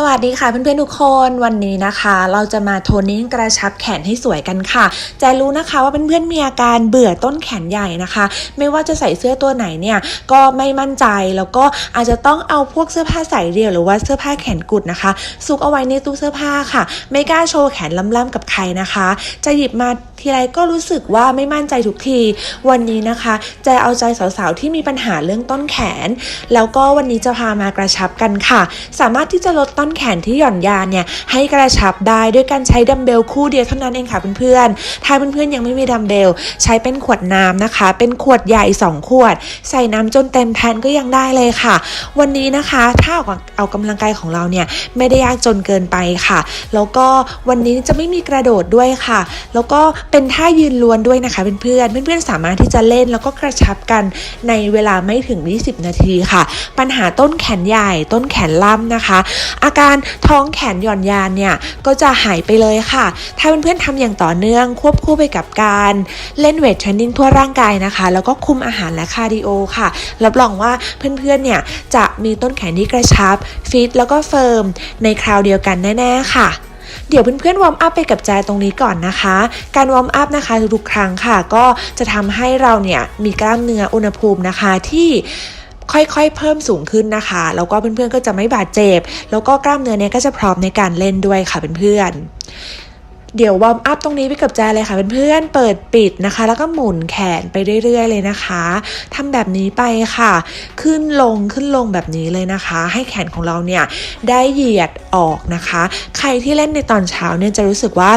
สวัสดีค่ะเพื่อนๆทุกคนวันนี้นะคะ เราจะมาโทนนิ่งกระชับแขนให้สวยกันค่ะแจรู้นะคะว่าเพื่อนๆมีอาการเบื่อต้นแขนใหญ่นะคะ ไม่ว่าจะใส่เสื้อตัวไหนเนี่ยก็ไม่มั่นใจแล้วก็อาจจะต้องเอาพวกเสื้อผ้าใส่เดี่ยวหรือว่าเสื้อผ้าแขนกุดนะคะซุกเอาไว้ในตู้เสื้อผ้าค่ะ ไม่กล้าโชว์แขนล่ำๆกับใครนะคะ จะหยิบมาทีไรก็รู้สึกว่าไม่มั่นใจทุกที วันนี้นะคะแจเอาใจสาวๆที่มีปัญหาเรื่องต้นแขน แล้วก็วันนี้จะพามากระชับกันค่ะ สามารถที่จะลดต้นนแขนที่หย่อนยานเนี่ยให้กระชับได้ด้วยการใช้ดัมเบลคู่เดียวเท่านั้นเองค่ะเพื่อนๆ ถ้าเพื่อนๆยังไม่มีดัมเบล ใช้เป็นขวดน้ำนะคะ เป็นขวดใหญ่ 2 ขวด ใส่น้ำจนเต็มแทนก็ยังได้เลยค่ะ วันนี้นะคะถ้าเอาเอากำลังกายของเราเนี่ยไม่ได้ยากจนเกินไปค่ะ แล้วก็วันนี้จะไม่มีกระโดดด้วยค่ะ แล้วก็เป็นท่ายืนล้วนด้วยนะคะเพื่อนๆเพื่อนๆสามารถที่จะเล่นแล้วก็กระชับกันในเวลาไม่ถึง 20 นาทีค่ะ ปัญหาต้นแขนใหญ่ต้นแขนล่ำนะคะอาการท้องแขนหย่อนยานเนี่ยก็จะหายไปเลยค่ะ ถ้าเพื่อนๆทำอย่างต่อเนื่องควบคู่ไปกับการเล่นเวทเทรนนิ่งทั่วร่างกายนะคะ แล้วก็คุมอาหารและคาร์ดิโอค่ะรับรองว่าเพื่อนๆเนี่ยจะมีต้นแขนที่กระชับฟิตแล้วก็เฟิร์มในคราวเดียวกันแน่ๆค่ะเดี๋ยวเพื่อนๆวอร์มอัพไปกับใจตรงนี้ก่อนนะคะ การวอร์มอัพนะคะทุกๆครั้งค่ะ ก็จะทำให้เราเนี่ยมีกล้ามเนื้ออุณหภูมินะคะที่ ค่อยๆ เพิ่มสูงขึ้นนะคะ แล้วก็เพื่อนๆก็จะไม่บาดเจ็บ แล้วก็กล้ามเนื้อเนี้ยก็จะพร้อมในการเล่นด้วยค่ะเพื่อนๆ เดี๋ยววอร์มอัพตรงนี้ไปกับแจเลยค่ะเพื่อนๆ เปิดปิดนะคะ แล้วก็หมุนแขนไปเรื่อยๆ เลยนะคะทำแบบนี้ไปค่ะ ขึ้นลงขึ้นลงแบบนี้เลยนะคะ ให้แขนของเราเนี่ยได้เหยียดออกนะคะ ใครที่เล่นในตอนเช้าเนี่ยจะรู้สึกว่า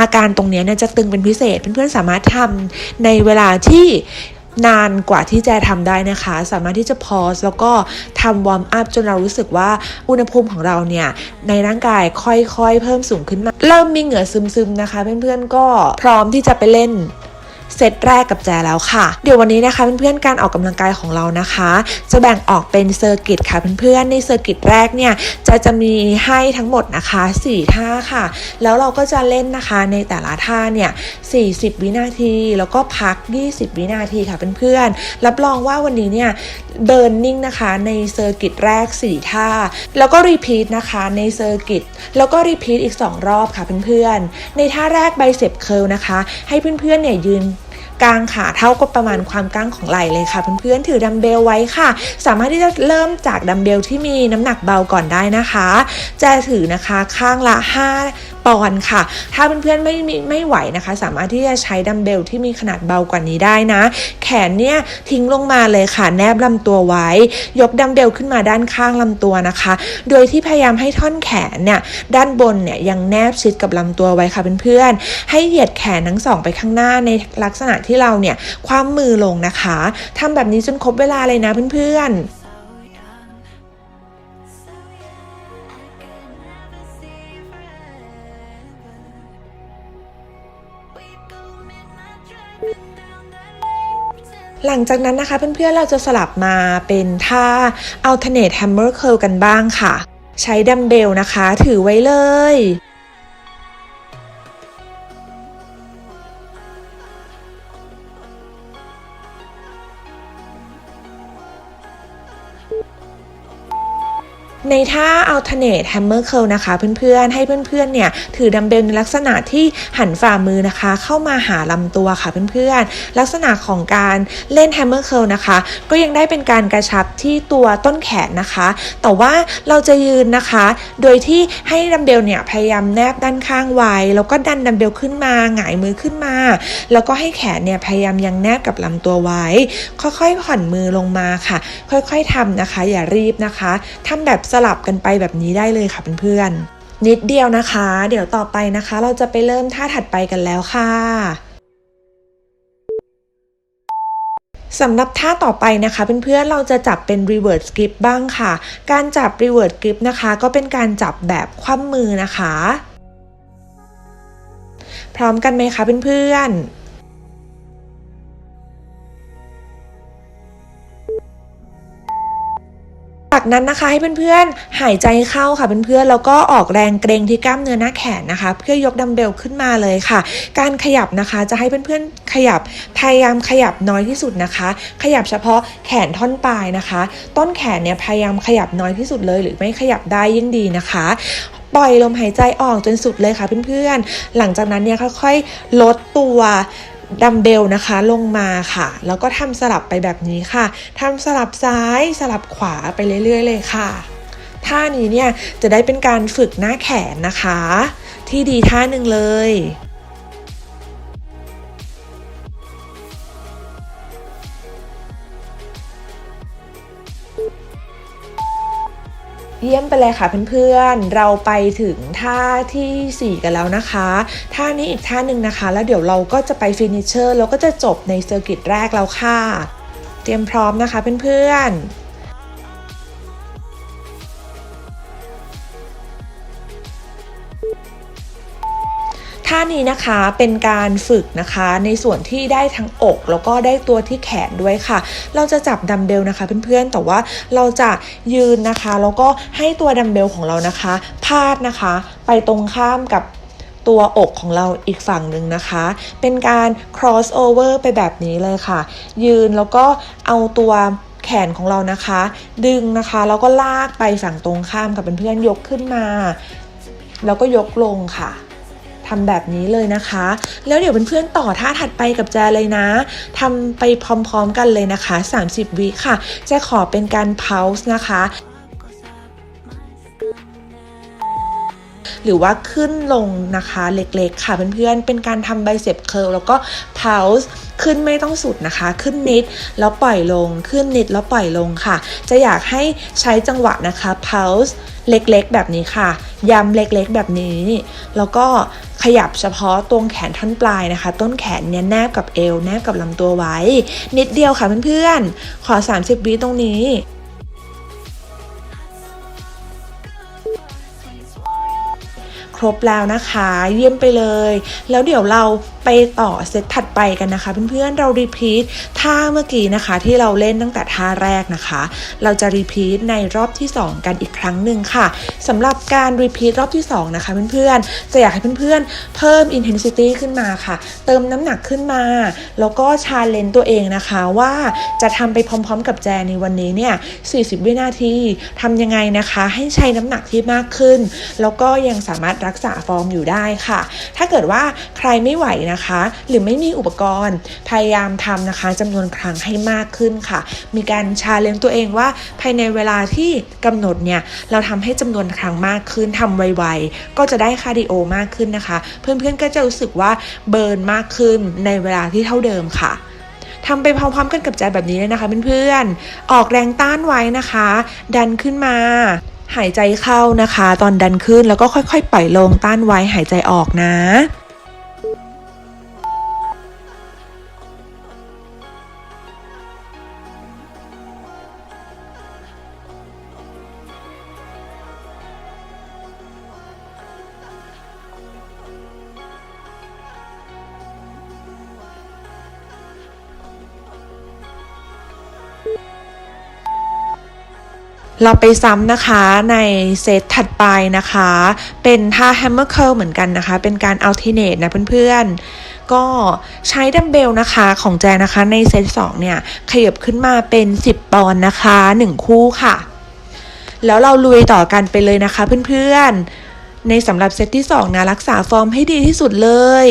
อาการตรงนี้เนี่ยจะตึงเป็นพิเศษ เพื่อนๆ สามารถทำในเวลาที่ นานกว่าที่แจทำได้นะคะ สามารถที่จะพอสแล้วก็ทำวอร์มอัพจนเรารู้สึกว่าอุณหภูมิของเราเนี่ย ในร่างกายค่อยๆ เพิ่มสูงขึ้นมา เริ่มมีเหงื่อซึมๆนะคะ เพื่อนๆก็พร้อมที่จะไปเล่น เซตแรกกับแจแล้วค่ะ เดี๋ยววันนี้นะคะเพื่อนๆการออกกำลังกายของเรานะคะ จะแบ่งออกเป็นเซอร์กิตค่ะเพื่อนๆในเซอร์กิตแรกเนี่ยจะจะมีให้ทั้งหมดนะคะ4ท่าค่ะ แล้วเราก็จะเล่นนะคะในแต่ละท่าเนี่ย40 วินาที แล้วก็พัก 20 วินาทีค่ะเพื่อนๆรับรองว่าวันนี้เนี่ยเบิร์นนิ่งนะคะในเซอร์กิตแรก 4 ท่า แล้วก็รีพีทนะคะในเซอร์กิตแล้วก็รีพีทอีก 2 รอบค่ะเพื่อนๆในท่าแรกไบเซปเคิลนะคะ ให้เพื่อนๆเนี่ยยืน กลางขาเท่ากับประมาณความกว้างของไหล่เลยค่ะเพื่อนๆถือดัมเบลไว้ค่ะ สามารถที่จะเริ่มจากดัมเบลที่มีน้ำหนักเบาก่อนได้นะคะ จะถือนะคะข้างละ5 ปอนด์ค่ะ ถ้าเพื่อนๆไม่มีไม่ไหวนะคะ สามารถที่จะใช้ดัมเบลที่มีขนาดเบากว่านี้ได้นะ แขนเนี่ยทิ้งลงมาเลยค่ะ แนบลำตัวไว้ ยกดัมเบลขึ้นมาด้านข้างลำตัวนะคะ โดยที่พยายามให้ท่อนแขนเนี่ยด้านบนเนี่ยยังแนบชิดกับลำตัวไว้ค่ะเพื่อนๆ ให้เหยียดแขนทั้งสองไปข้างหน้าในลักษณะที่เราเนี่ยคว่ำมือลงนะคะทำแบบนี้จนครบเวลาเลยนะเพื่อนๆ หลังจากนั้นนะคะเพื่อนๆเราจะสลับมาเป็นท่า alternate hammer curl กันบ้างค่ะ ใช้ดัมเบลนะคะ ถือไว้เลย ในท่า alternate hammer curl นะคะเพื่อนๆ ให้เพื่อนๆ เนี่ยถือดัมเบลในลักษณะที่หันฝ่ามือนะคะ เข้ามาหาลำตัวค่ะเพื่อนๆ ลักษณะของการเล่น hammer curl นะคะ ก็ยังได้เป็นการกระชับที่ตัวต้นแขนนะคะ แต่ว่าเราจะยืนนะคะ โดยที่ให้ดัมเบลเนี่ยพยายามแนบด้านข้างไว้ แล้วก็ดันดัมเบลขึ้นมาหงายมือขึ้นมา แล้วก็ให้แขนเนี่ยพยายามยังแนบกับลำตัวไว้ ค่อยๆผ่อนมือลงมาค่ะ ค่อยๆทำนะคะ อย่ารีบนะคะทำแบบสลับกันไปแบบนี้ได้เลยค่ะเพื่อนๆนิดเดียวนะคะ เดี๋ยวต่อไปนะคะ เราจะไปเริ่มท่าถัดไปกันแล้วค่ะสำหรับท่าต่อไปนะคะเพื่อนๆเราจะจับเป็น reverse grip บ้างค่ะ การจับ reverse grip นะคะ ก็เป็นการจับแบบคว่ำมือนะคะ พร้อมกันไหมคะเพื่อนๆ จากนั้นนะคะให้เพื่อนๆ หายใจเข้าค่ะเพื่อนๆ แล้วก็ออกแรงเกรงที่กล้ามเนื้อหน้าแขนนะคะ เพื่อยกดัมเบลขึ้นมาเลยค่ะ การขยับนะคะจะให้เพื่อนๆ ขยับพยายามขยับน้อยที่สุดนะคะ ขยับเฉพาะแขนท่อนปลายนะคะ ต้นแขนเนี่ยพยายามขยับน้อยที่สุดเลย หรือไม่ขยับได้ยิ่งดีนะคะปล่อยลมหายใจออกจนสุดเลยค่ะเพื่อนๆ หลังจากนั้นเนี่ยค่อยๆ ลดตัว ดัมเบลนะคะลงมาค่ะ แล้วก็ทำสลับไปแบบนี้ค่ะทำสลับซ้ายสลับขวาไปเรื่อย ๆ เลยค่ะ ท่านี้เนี่ยจะได้เป็นการฝึกหน้าแขนนะคะ ที่ดีท่าหนึ่งเลย เยี่ยมไปเลยค่ะเพื่อนๆ เราไปถึงท่าทีสี่ 4 กันแล้วนะคะ ท่านี้อีกท่าหนึ่งนะคะ แล้วเดี๋ยวเราก็จะไปฟินิชเชอร์แล้วก็จะจบในเซอร์กิตแรกแล้วค่ะ เตรียมพร้อมนะคะเพื่อนๆานี้นะคะเป็นการฝึกนะคะในส่วนที่ได้ทั้งอกแล้วก็ได้ตัวที่แขนด้วยค่ะ เราจะจับดัมเบลนะคะเพื่อนๆแต่ว่าเราจะยืนนะคะแล้วก็ให้ตัวดัมเบลของเรานะคะพาดนะคะ ไปตรงข้ามกับตัวอกของเราอีกฝั่งหนึ่งนะคะ เป็นการ cross over ไปแบบนี้เลยค่ะ ยืนแล้วก็เอาตัวแขนของเรานะคะ ดึงนะคะแล้วก็ลากไปฝั่งตรงข้ามกับเพื่อนๆยกขึ้นมา แล้วก็ยกลงค่ะ ทำแบบนี้เลยนะคะ แล้วเดี๋ยวเพื่อนๆต่อท่าถัดไปกับแจเลยนะทำไปพร้อมๆกันเลยนะคะ 30 วิค่ะจะขอเป็นการ pause นะคะ หรือว่าขึ้นลงนะคะเล็กๆ ค่ะเพื่อนๆ เป็นการทำไบเซปเคิลแล้วก็ pause ขึ้นไม่ต้องสุดนะคะ ขึ้นนิดแล้วปล่อยลงขึ้นนิดแล้วปล่อยลงค่ะ จะอยากให้ใช้จังหวะนะคะ pause เล็กๆ แบบนี้ค่ะย้ำเล็กๆ แบบนี้ แล้วก็ขยับเฉพาะตรงแขนท่อนปลายนะคะ ต้นแขนเนี่ยแนบกับเอว แนบกับลำตัวไว้ นิดเดียวค่ะเพื่อนๆ ขอ 30 วิตรงนี้ รบแล้วนะคะ เยี่ยมไปเลย แล้วเดี๋ยวเราไปต่อเซตถัดไปกันนะคะ เพื่อนๆเรารีพีทท่าเมื่อกี้นะคะ ที่เราเล่นตั้งแต่ท่าแรกนะคะ เราจะรีพีทในรอบที่ 2 กันอีกครั้งหนึ่งค่ะสำหรับการรีพีทรอบที่ 2 นะคะเพื่อนๆจะอยากให้เพื่อนๆ เพิ่ม intensity ขึ้นมาค่ะ เติมน้ำหนักขึ้นมา แล้วก็ชาเลนตัวเองนะคะว่าจะทำไปพร้อมๆ กับแจในวันนี้เนี่ย 40 วินาทีทำยังไงนะคะ ให้ใช้น้ำหนักที่มากขึ้น แล้วก็ยังสามารถรักักษาฟอร์มอยู่ได้ค่ะ ถ้าเกิดว่าใครไม่ไหวนะคะ หรือไม่มีอุปกรณ์พยายามทำนะคะจำนวนครั้งให้มากขึ้นค่ะ มีการชาเลนตัวเองว่าภายในเวลาที่กำหนดเนี่ยเราทำให้จำนวนครั้งมากขึ้นทำไวๆก็จะได้คาร์ดิโอมากขึ้นนะคะ เพื่อนๆก็จะรู้สึกว่าเบิร์นมากขึ้นในเวลาที่เท่าเดิมค่ะทำไปพร้อมๆกันกับใจแบบนี้เลยนะคะเพื่อนๆออกแรงต้านไว้นะคะ ดันขึ้นมา หายใจเข้านะคะ ตอนดันขึ้นแล้วก็ค่อยๆปล่อยลงต้านไว้หายใจออกนะ เราไปซ้ำนะคะในเซตถัดไปนะคะ เป็นท่า hammer curl เหมือนกันนะคะ เป็นการ alternate นะเพื่อนๆ ก็ใช้ดัมเบลนะคะของแจนะคะในเซต2เนี่ย ขยับขึ้นมาเป็น 10 ปอนด์นะคะ 1 คู่ค่ะ แล้วเราลุยต่อกันไปเลยนะคะเพื่อนๆ ในสำหรับเซตที่ 2 นะ รักษาฟอร์มให้ดีที่สุดเลย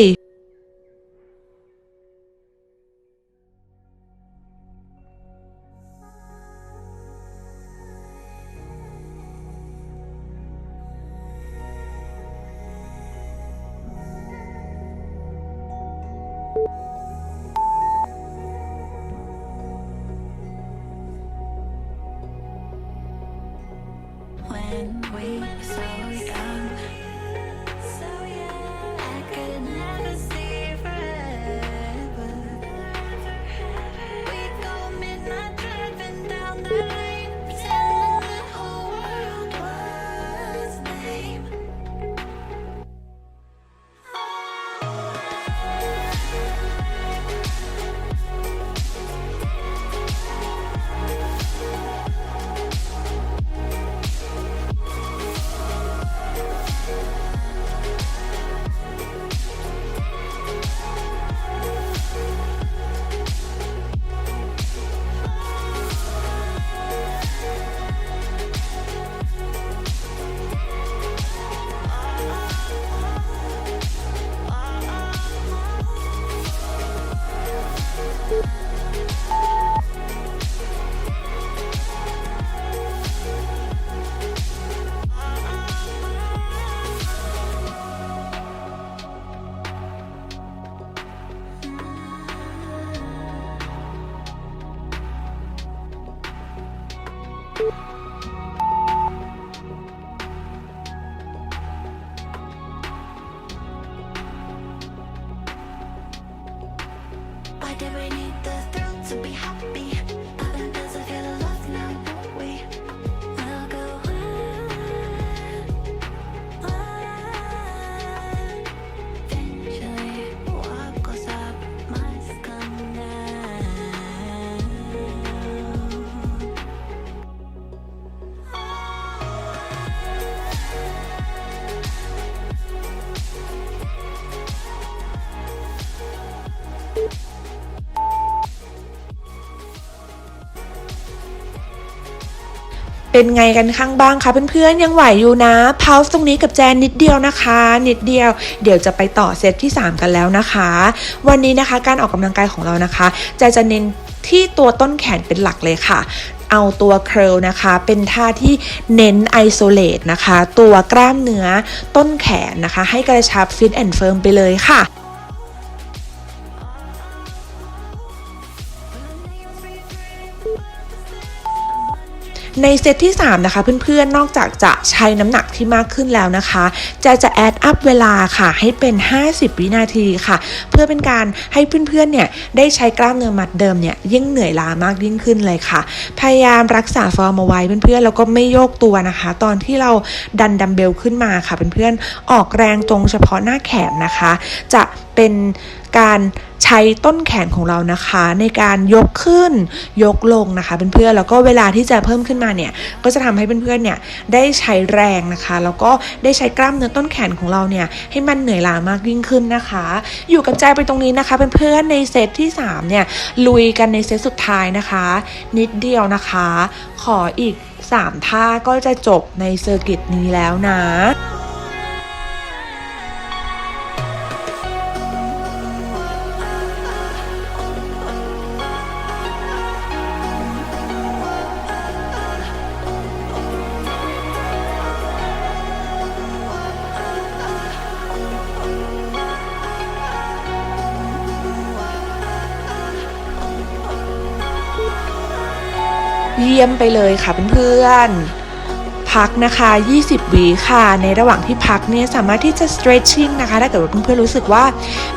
เป็นไงกันข้างบ้างคะเพื่อนๆยังไหวอยู่นะพาวตรงนี้กับแจนนิดเดียวนะคะ นิดเดียว เดี๋ยวจะไปต่อเซตที่ 3 กันแล้วนะคะ วันนี้นะคะการออกกำลังกายของเรานะคะแจนจะเน้นที่ตัวต้นแขนเป็นหลักเลยค่ะเอาตัวเคร์ลนะคะ เป็นท่าที่เน้นไอโซเลตนะคะ ตัวกล้ามเนื้อต้นแขนนะคะ ให้กระชับฟิตแอนด์เฟิร์มไปเลยค่ะ ในเซตที่ 3 นะคะ เพื่อนๆ นอกจากจะใช้น้ำหนักที่มากขึ้นแล้วนะคะ จะจะแอดอัพเวลาค่ะ ให้เป็น 50 วินาทีค่ะ เพื่อเป็นการให้เพื่อนๆ เนี่ย ได้ใช้กล้ามเนื้อมัดเดิมเนี่ย ยิ่งเหนื่อยล้ามากยิ่งขึ้นเลยค่ะ พยายามรักษาฟอร์มเอาไว้เพื่อนๆ แล้วก็ไม่โยกตัวนะคะ ตอนที่เราดันดัมเบลขึ้นมาค่ะเพื่อนๆ ออกแรงตรงเฉพาะหน้าแขนนะคะ จะเป็นการ ใช้ต้นแขนของเรานะคะ ในการยกขึ้นยกลงนะคะเพื่อนๆแล้วก็เวลาที่จะเพิ่มขึ้นมาเนี่ยก็จะทำให้เพื่อนๆเนี่ยได้ใช้แรงนะคะ แล้วก็ได้ใช้กล้ามเนื้อต้นแขนของเราเนี่ยให้มันเหนื่อยล้ามากยิ่งขึ้นนะคะ อยู่กับใจไปตรงนี้นะคะเพื่อนๆในเซตที่3เนี่ยลุยกันในเซตสุดท้ายนะคะ นิดเดียวนะคะ ขออีก 3 ท่าก็จะจบในเซอร์กิตนี้แล้วนะ เยี่ยมไปเลยค่ะเพื่อนๆ พักนะคะ 20วิค่ะ ในระหว่างที่พักเนี่ยสามารถที่จะ stretching นะคะ ถ้าเกิดว่าเพื่อนๆรู้สึกว่า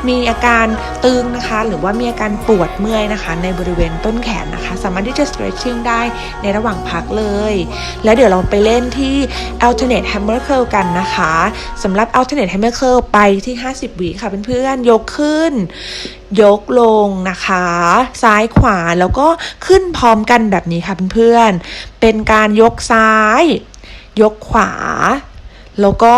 มีอาการตึงนะคะ หรือว่ามีอาการปวดเมื่อยนะคะ ในบริเวณต้นแขนนะคะ สามารถที่จะ stretching ได้ในระหว่างพักเลย แล้วเดี๋ยวเราไปเล่นที่ alternate hammer curl กันนะคะสำหรับ alternate hammer curl ไปที่ 50วิค่ะเพื่อนๆยกขึ้นยกลงนะคะ ซ้ายขวาแล้วก็ขึ้นพร้อมกันแบบนี้ค่ะเพื่อนๆเป็นการยกซ้าย ยกขวา แล้วก็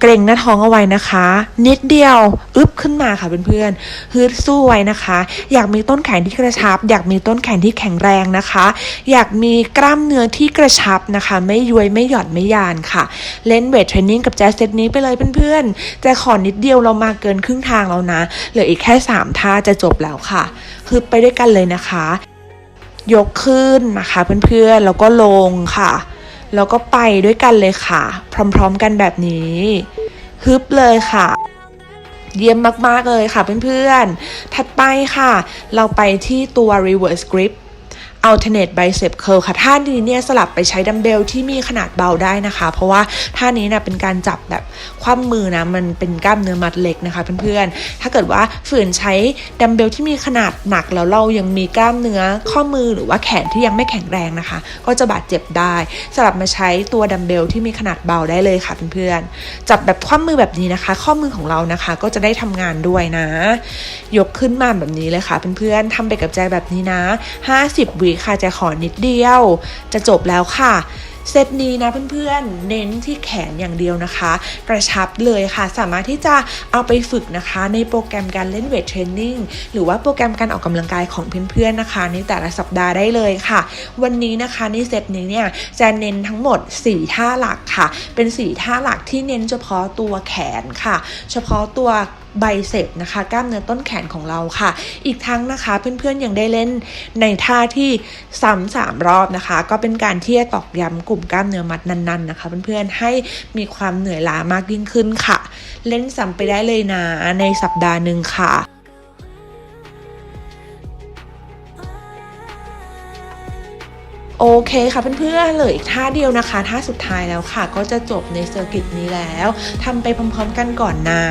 เกรงหน้าท้องเอาไว้นะคะ นิดเดียวอึบขึ้นมาค่ะเพื่อนๆฮึดสู้ไว้นะคะ อยากมีต้นแขนที่กระชับ อยากมีต้นแขนที่แข็งแรงนะคะ อยากมีกล้ามเนื้อที่กระชับนะคะ ไม่ย้วยไม่หย่อนไม่ยานค่ะ เล่นเวทเทรนนิ่งกับแจ๊สเซตนี้ไปเลยเพื่อนๆแต่ขอนิดเดียวเรามาเกินครึ่งทางแล้วนะเหลืออีกแค่สามท่าจะจบแล้วค่ะคือไปด้วยกันเลยนะคะ ยกขึ้นนะคะเพื่อนๆแล้วก็ลงค่ะ แล้วก็ไปด้วยกันเลยค่ะ พร้อมๆกันแบบนี้ฮึบเลยค่ะ เยี่ยมมากๆเลยค่ะเพื่อนๆ ถัดไปค่ะ เราไปที่ตัว reverse grip alternate bicep curl ค่ะ ท่านี้เนี่ยสลับไปใช้ดัมเบลที่มีขนาดเบาได้นะคะ เพราะว่าท่านี้นะเป็นการจับแบบคว่ำมือนะ มันเป็นกล้ามเนื้อมัดเล็กนะคะเพื่อนๆ ถ้าเกิดว่าฝืนใช้ดัมเบลที่มีขนาดหนักแล้วเรายังมีกล้ามเนื้อข้อมือหรือว่าแขนที่ยังไม่แข็งแรงนะคะ ก็จะบาดเจ็บได้ สลับมาใช้ตัวดัมเบลที่มีขนาดเบาได้เลยค่ะเพื่อนๆ จับแบบคว่ำมือแบบนี้นะคะ ข้อมือของเรานะคะ ก็จะได้ทำงานด้วยนะ ยกขึ้นมาแบบนี้เลยค่ะเพื่อนๆทำไปกับใจแบบนี้นะ 50วิค่ะใจขอนิดเดียว จะจบแล้วค่ะเซตนี้นะเพื่อนๆ เน้นที่แขนอย่างเดียวนะคะ กระชับเลยค่ะ สามารถที่จะเอาไปฝึกนะคะ ในโปรแกรมการเล่นเวทเทรนนิ่งหรือว่าโปรแกรมการออกกำลังกายของเพื่อนๆนะคะ ในแต่ละสัปดาห์ได้เลยค่ะ วันนี้นะคะในเซตนี้เนี่ยจะเน้นทั้งหมด 4 ท่าหลักค่ะ เป็น 4 ท่าหลักที่เน้นเฉพาะตัวแขนค่ะ เฉพาะตัว ไบเซปนะคะกล้ามเนื้อต้นแขนของเราค่ะ อีกทั้งนะคะเพื่อนๆยังได้เล่นในท่าที่ซ้ำสามรอบนะคะ ก็เป็นการที่จะตอกย้ำกลุ่มกล้ามเนื้อมัดนั้นๆนะคะเพื่อนๆให้มีความเหนื่อยล้ามากยิ่งขึ้นค่ะ เล่นซ้ำไปได้เลยนะในสัปดาห์หนึ่งค่ะโอเคค่ะเพื่อนๆเหลืออีกท่าเดียวนะคะท่าสุดท้ายแล้วค่ะ ก็จะจบในเซอร์กิตนี้แล้วทำไปพร้อมๆกันก่อนนะ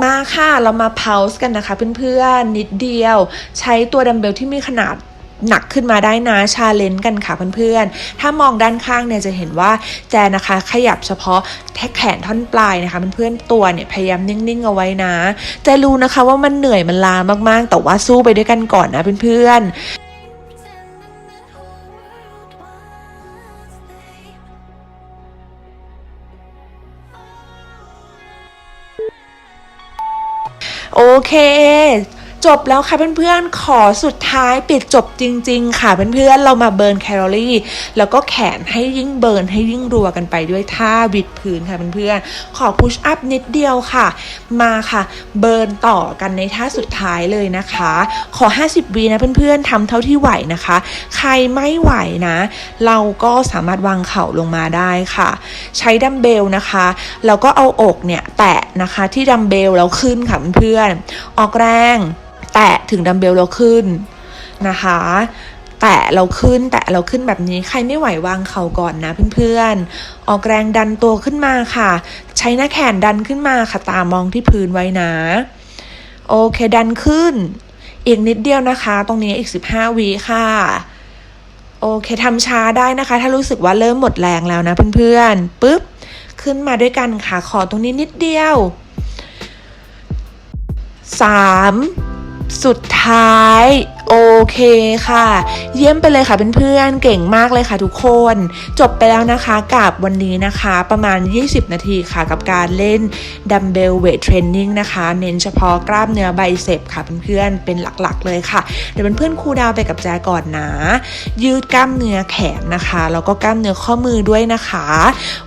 มาค่ะ เรามาเพาส์กันนะคะเพื่อนๆ นิดเดียว ใช้ตัวดัมเบลที่มีขนาดหนักขึ้นมาได้นะชาเลนจ์กันค่ะเพื่อนๆ ถ้ามองด้านข้างเนี่ยจะเห็นว่าแจนะคะ ขยับเฉพาะแค่แขนท่อนปลายนะคะเพื่อนๆตัวเนี่ยพยายามนิ่งๆเอาไว้นะแจรู้นะคะว่ามันเหนื่อยมันลามากๆ แต่ว่าสู้ไปด้วยกันก่อนนะเพื่อนๆ โอเค จบแล้วค่ะเพื่อนๆ ขอสุดท้ายปิดจบจริง ๆ ค่ะเพื่อนๆ เรามาเบิร์นแคลอรี่ แล้วก็แขนให้ยิ่งเบิร์นให้ยิ่งรัวกันไปด้วยท่าบิดพื้นค่ะเพื่อนๆ ขอพุชอัพนิดเดียวค่ะ มาค่ะ เบิร์นต่อกันในท่าสุดท้ายเลยนะคะ ขอ 50วีนะเพื่อนๆทำเท่าที่ไหวนะคะ ใครไม่ไหวนะ เราก็สามารถวางเข่าลงมาได้ค่ะ ใช้ดัมเบลนะคะแล้วก็เอาอกเนี่ยแตะนะคะที่ดัมเบลแล้วขึ้นค่ะเพื่อนๆออกแรง ถึงดัมเบลเราขึ้นนะคะ แตะเราขึ้น แตะเราขึ้นแบบนี้ใครไม่ไหววางเข่าก่อนนะเพื่อนๆ ออกแรงดันตัวขึ้นมาค่ะ ใช้หน้าแขนดันขึ้นมาค่ะตามองที่พื้นไว้นะ โอเคดันขึ้น อีกนิดเดียวนะคะ ตรงนี้อีก 15วิค่ะโอเคทำช้าได้นะคะ ถ้ารู้สึกว่าเริ่มหมดแรงแล้วนะเพื่อนๆปุ๊บขึ้นมาด้วยกันค่ะ ขอตรงนี้นิดเดียวสาม สุดท้ายโอเคค่ะ เยี่ยมไปเลยค่ะเพื่อนๆเก่งมากเลยค่ะทุกคน จบไปแล้วนะคะกับวันนี้นะคะ ประมาณ 20 นาทีค่ะกับการเล่นดัมเบลเวทเทรนนิ่งนะคะ เน้นเฉพาะกล้ามเนื้อไบเซปค่ะเพื่อนๆเป็นหลักๆเลยค่ะ เดี๋ยวเพื่อนๆครูดาวไปกับแจก่อนนะ ยืดกล้ามเนื้อแขนนะคะแล้วก็กล้ามเนื้อข้อมือด้วยนะคะ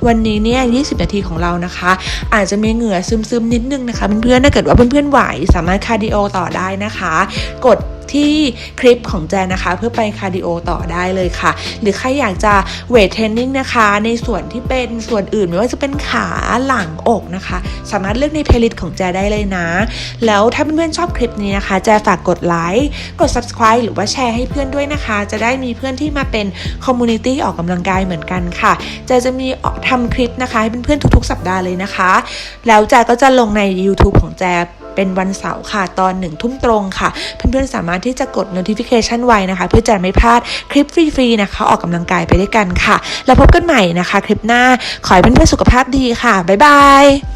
วันนี้เนี่ย 20 นาทีของเรานะคะ อาจจะมีเหงื่อซึมๆนิดนึงนะคะเพื่อนๆถ้าเกิดว่าเพื่อนๆไหวสามารถคาร์ดิโอต่อได้นะคะ กด ที่คลิปของแจนนะคะ เพื่อไปคาร์ดิโอต่อได้เลยค่ะ หรือใครอยากจะเวทเทรนนิ่งนะคะ ในส่วนที่เป็นส่วนอื่นไม่ว่าจะเป็นขาหลังอกนะคะ สามารถเลือกในเพลย์ลิสต์ของแจได้เลยนะ แล้วถ้าเพื่อนๆชอบคลิปนี้นะคะ แจฝากกดไลค์กด subscribe หรือว่าแชร์ให้เพื่อนด้วยนะคะ จะได้มีเพื่อนที่มาเป็นคอมมูนิตี้ออกกำลังกายเหมือนกันค่ะแจจะมีทำคลิปนะคะ ให้เพื่อนๆทุกๆ สัปดาห์เลยนะคะ แล้วแจก็จะลงใน YouTube ของแจ เป็นวันเสาร์ค่ะ ตอนหนึ่งทุ่มตรงค่ะ เพื่อนๆสามารถที่จะกด notification ไว้นะคะ เพื่อจะไม่พลาดคลิปฟรีๆนะคะ ออกกำลังกายไปด้วยกันค่ะ แล้วพบกันใหม่นะคะ คลิปหน้าขอให้เพื่อนๆสุขภาพดีค่ะบ๊ายบาย